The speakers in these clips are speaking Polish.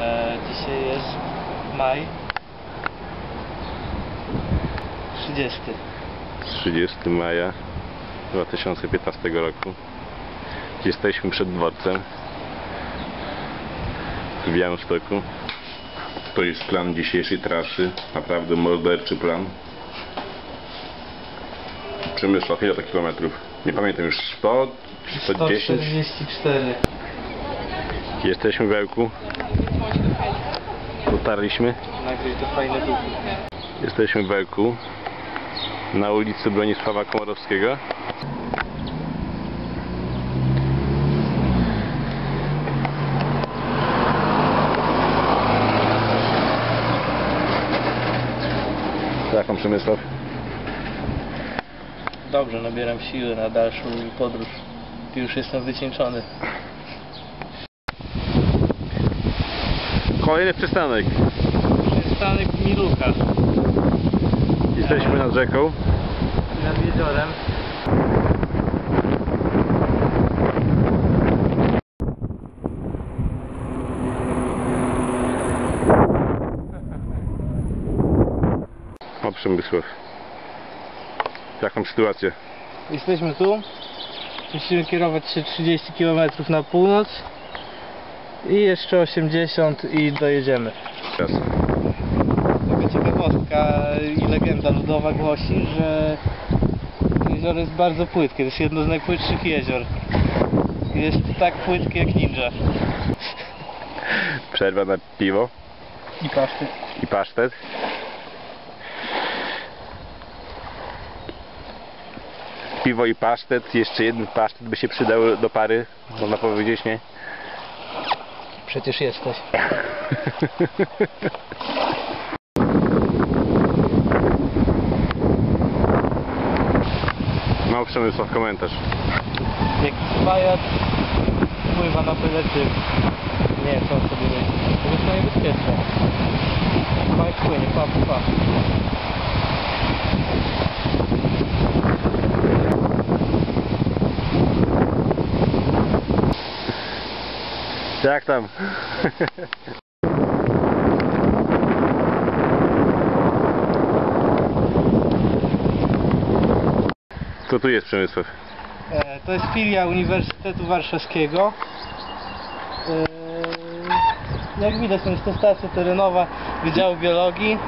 E, dzisiaj jest maj 30. 30 maja 2015 roku. Jesteśmy przed dworcem w Białymstoku. To jest plan dzisiejszej trasy. Naprawdę morderczy plan. Przemysław, ile to kilometrów? Nie pamiętam już 100 czy 110? 144. Jesteśmy w Ełku. Dotarliśmy. Fajne duchy. Jesteśmy w Ełku. Na ulicy Bronisława Komorowskiego. Jaką Przemysław? Dobrze, nabieram siły na dalszą podróż. Już jestem wycieńczony. Kolejny przystanek. Przystanek Milucha Jesteśmy nad rzeką. nad jeziorem. O Przemysław. Jaką sytuację? Jesteśmy tu. Musimy kierować się 30 km na północ. I jeszcze 80 i dojedziemy. Taka ciekawostka i legenda ludowa głosi, że jezioro jest bardzo płytkie. To jest jedno z najpłytszych jezior. Jest tak płytkie jak ninja. Przerwa na piwo I paszty. i pasztet. Piwo i pasztet. Jeszcze jeden pasztet by się przydał do pary. Można powiedzieć, nie? Przecież jesteś. No Przemysław, komentarz. Jaki wariat pływa na pelety. Nie, co on sobie myśli. To jest najbezpieczne. Bajk płynie, pa, pa, Jak tam? Co tu jest Przemysław? E, To jest filia Uniwersytetu Warszawskiego. E, Jak widać, jest to stacja terenowa Wydziału Biologii.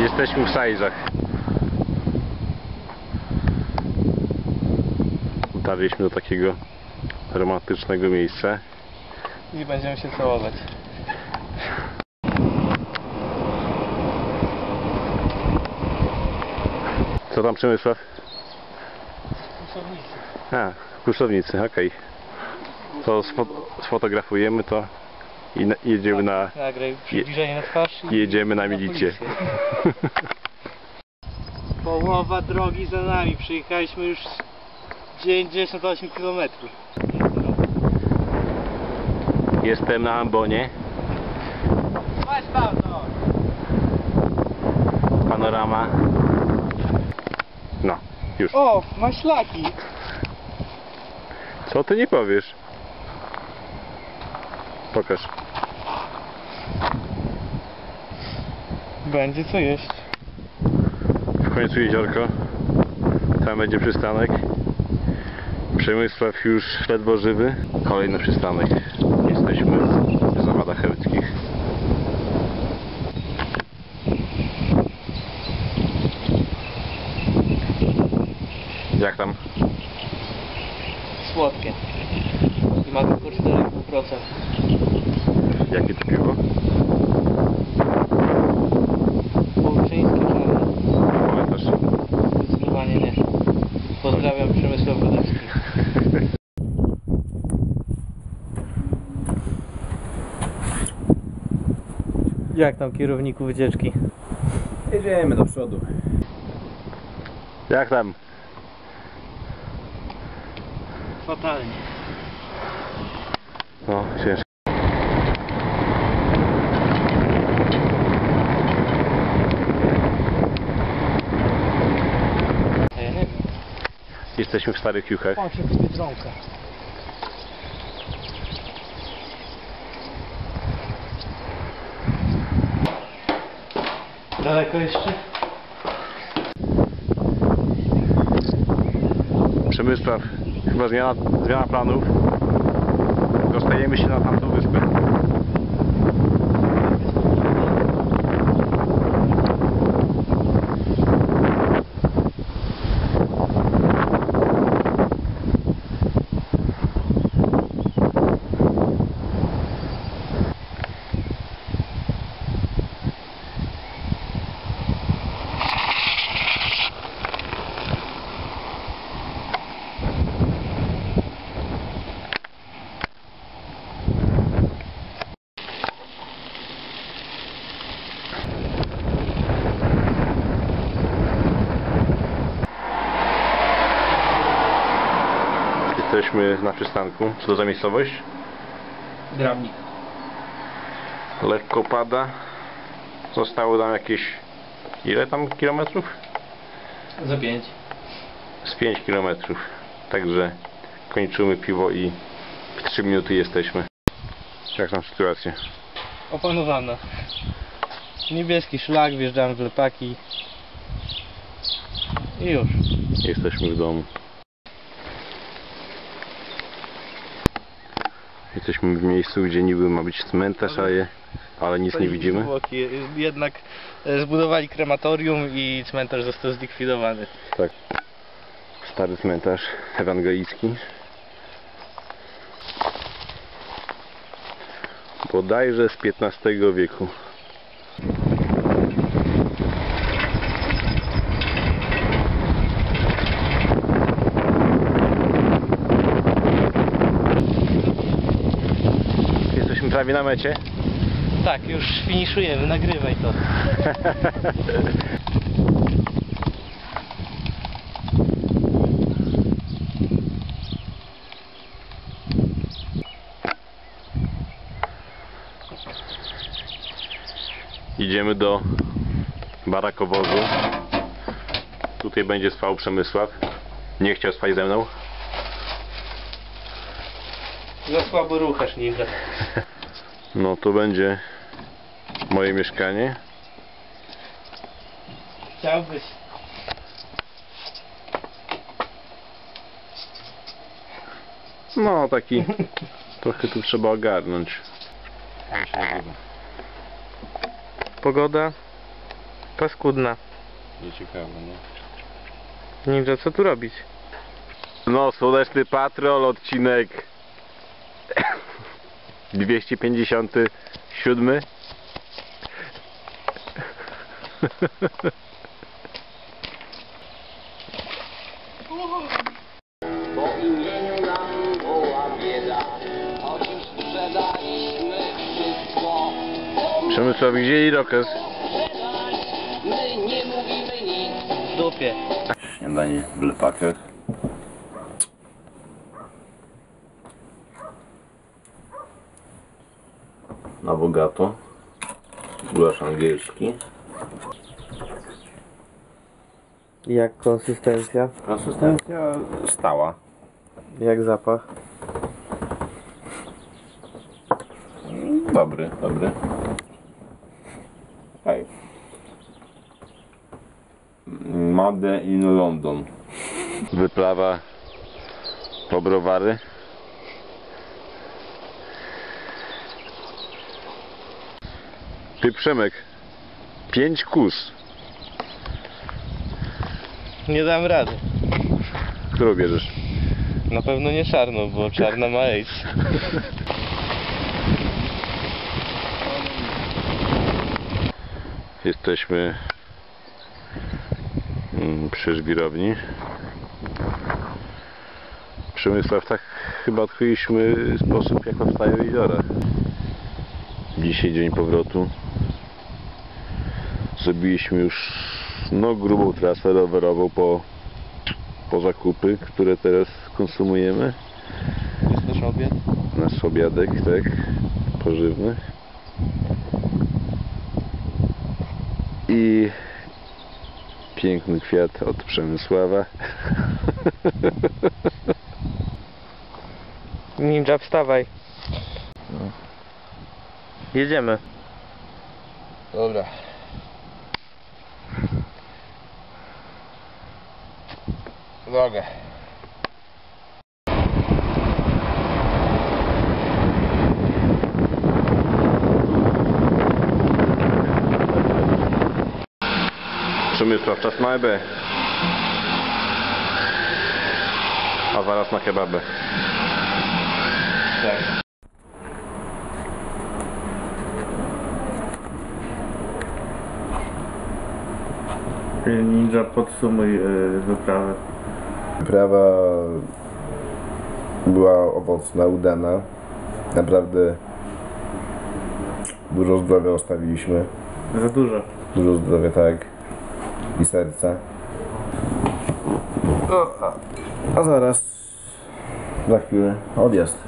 Jesteśmy w Sajzach. Dotarliśmy do takiego romantycznego miejsca. I będziemy się całować. Co tam Przemysław? A, kursownicy, okej. To sfo sfotografujemy to i na jedziemy na... Nagraj przybliżenie na twarz jedziemy na policję. Połowa drogi za nami. Przejechaliśmy już 98 km. Jestem na ambonie. No. Panorama. No, już. O, maślaki. Co ty nie powiesz? Pokaż. Będzie co jeść. W końcu jeziorko. Tam będzie przystanek. Przemysław już ledwo żywy. Kolejny przystanek. Jesteśmy w zawadach heryckich. Jak tam? Słodkie. I ma tylko 4,5%. Jakie to piwo? Jak tam kierowniku wycieczki? Jedziemy do przodu. Jak tam? Fatalnie. No, ciężko. Jesteśmy w Starych Juchach. O, się w Biedronkę. Daleko jeszcze? Przemysław, chyba zmiana, zmiana planów. Dostajemy się na tamtą wyspę. Jesteśmy na przystanku. Co to za miejscowość? Drabnik. Lekko pada. Zostało nam jakieś... Ile tam kilometrów? Za pięć. Z 5 kilometrów. Także kończymy piwo i w 3 minuty jesteśmy. Jak tam sytuacja? Opanowana. Niebieski szlak, wjeżdżamy w lepaki. I już. Jesteśmy w domu. Jesteśmy w miejscu, gdzie niby ma być cmentarz, ale, ale nic nie widzimy. Zwłoki. Jednak e, zbudowali krematorium i cmentarz został zlikwidowany. Tak. Stary cmentarz ewangelicki. Bodajże z XV wieku. Jesteśmy prawie na mecie. Tak, już finiszujemy, nagrywaj to. Idziemy do barakowozu. Tutaj będzie spał Przemysław. Nie chciał spać ze mną. Za słabo ruchasz niby. No to będzie moje mieszkanie. Chciałbyś. No taki trochę tu trzeba ogarnąć. Pogoda paskudna. Nieciekawe, no. Ninja, co tu robić? No, Słoneczny Patrol, odcinek 257. Po imieniu nam woła bieda, choć już sprzedaliśmy wszystko. Przemysław, gdzie Irokes? My nie mówimy nic. W dupie. Śniadanie w lepakach. Bogato. Gulasz angielski. Jak konsystencja? Konsystencja stała. Jak zapach? Dobry, dobry. Hej. Made in London. Wyplawa po browary. Ty Przemek, pięć kus. Nie dam rady. Którą bierzesz? Na pewno nie czarną, bo czarna ma ace. Jesteśmy mm, przy żwirowni. Przemysław, tak chyba odkryliśmy sposób, jak powstają jeziora. Dzisiaj dzień powrotu. Zrobiliśmy już no, grubą trasę rowerową po, po zakupy, które teraz konsumujemy. Jest nasz obiad. Nasz obiadek, tak, pożywny. I piękny kwiat od Przemysława. Ninja, wstawaj. Jedziemy. Dobra. Drogę. Przemysław, czas na ebę. A zaraz na kebabę. Tak. Ninja, podsumuj wyprawę. Wyprawa była owocna, udana. Naprawdę dużo zdrowia ostawiliśmy. Za dużo. Dużo zdrowia, tak. I serca. O, a, a zaraz, za chwilę, odjazd.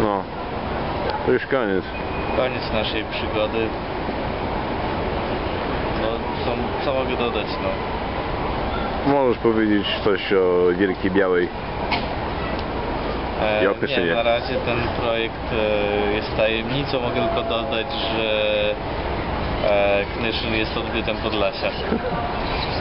No. To już koniec. Koniec naszej przygody. No, co, co mogę dodać, no. Możesz powiedzieć coś o Wielkiej Białej. E, I. Nie, na razie ten projekt e, jest tajemnicą. Mogę tylko dodać, że e, Knyszyn jest odbytem Podlasia.